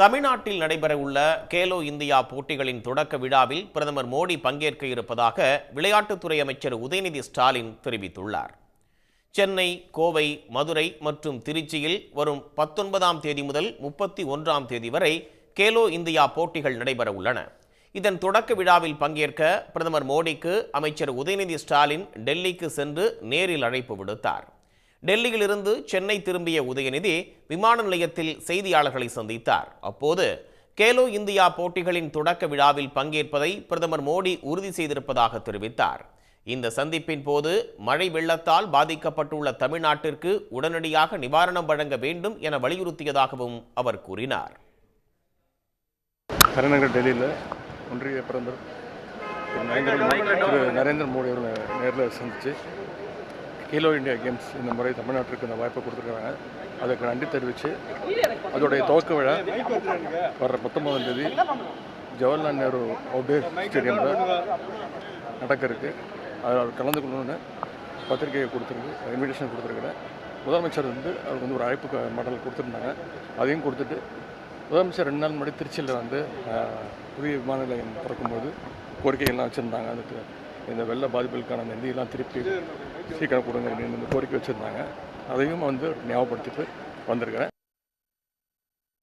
தமிழ்நாட்டில் நடைபெறவுள்ள கேலோ இந்தியா போட்டிகளின் தொடக்க விழாவில் பிரதமர் மோடி பங்கேற்க இருப்பதாக விளையாட்டுத்துறை அமைச்சர் உதயநிதி ஸ்டாலின் தெரிவித்துள்ளார். சென்னை கோவை மதுரை மற்றும் திருச்சியில் வரும் பத்தொன்பதாம் தேதி முதல் முப்பத்தி ஒன்றாம் தேதி வரை கேலோ இந்தியா போட்டிகள் நடைபெற உள்ளன இதன் தொடக்க விழாவில் பங்கேற்க பிரதமர் மோடிக்கு அமைச்சர் உதயநிதி ஸ்டாலின் டெல்லிக்கு சென்று நேரில் அழைப்பு விடுத்தார். டெல்லியிலிருந்து சென்னை திரும்பிய உதயநிதி விமான நிலையத்தில் செய்தியாளர்களை சந்தித்தார். அப்போது கேலோ இந்தியா போட்டிகளின் தொடக்க விழாவில் பங்கேற்பதை பிரதமர் மோடி உறுதி செய்திருப்பதாக தெரிவித்தார். இந்த சந்திப்பின் போது மழை வெள்ளத்தால் பாதிக்கப்பட்டுள்ள தமிழ்நாட்டிற்கு உடனடியாக நிவாரணம் வழங்க வேண்டும் என வலியுறுத்தியதாகவும் அவர் கூறினார். தலைநகர் டெல்லியில் ஒன்றிய பிரதமர் நரேந்திர மோடி அவர்களை நேரில் சந்தித்து கேலோ இந்தியா கேம்ஸ் இந்த முறை தமிழ்நாட்டிற்கு இந்த வாய்ப்பை கொடுத்துருக்காங்க அதுக்கு நன்றி தெரிவித்து அதோடைய துவக்க விழா வர்ற பத்தொன்பதாம் தேதி ஜவஹர்லால் நேரு அவுட்டோர் ஸ்டேடியமில் நடக்க இருக்கு அதில் அவர் கலந்து கொள்ளணும்னு பத்திரிகையை கொடுத்துருக்கு இன்விடேஷன் கொடுத்துருக்குறேன் முதலமைச்சர் வந்து அவருக்கு வந்து ஒரு அழைப்பு மடல் கொடுத்துருந்தாங்க. அதையும் கொடுத்துட்டு முதலமைச்சர் ரெண்டு நாள் முன்னாடி திருச்சியில் வந்து புதிய விமான நிலையம் திறக்கும்போது கோரிக்கைகள்லாம் வச்சுருந்தாங்க. அதுக்கு இந்த வெள்ள பாதிப்புகளுக்கான நிதியெல்லாம் திருப்பி சீக்கிரம் கொடுங்க அப்படின்னு கோரிக்கை வச்சுருந்தாங்க. அதையும் வந்து ஞாபகப்படுத்திட்டு வந்திருக்கிறேன்.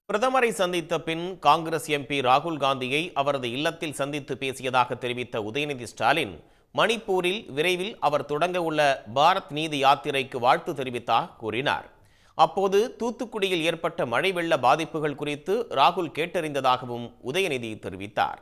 பிரதமரை சந்தித்த பின் காங்கிரஸ் எம்பி ராகுல் காந்தியை அவரது இல்லத்தில் சந்தித்து பேசியதாக தெரிவித்த உதயநிதி ஸ்டாலின் மணிப்பூரில் விரைவில் அவர் தொடங்க உள்ள பாரத் நீதி யாத்திரைக்கு வாழ்த்து தெரிவித்தாக கூறினார். அப்போது தூத்துக்குடியில் ஏற்பட்ட மழை வெள்ள பாதிப்புகள் குறித்து ராகுல் கேட்டறிந்ததாகவும் உதயநிதி தெரிவித்தார்.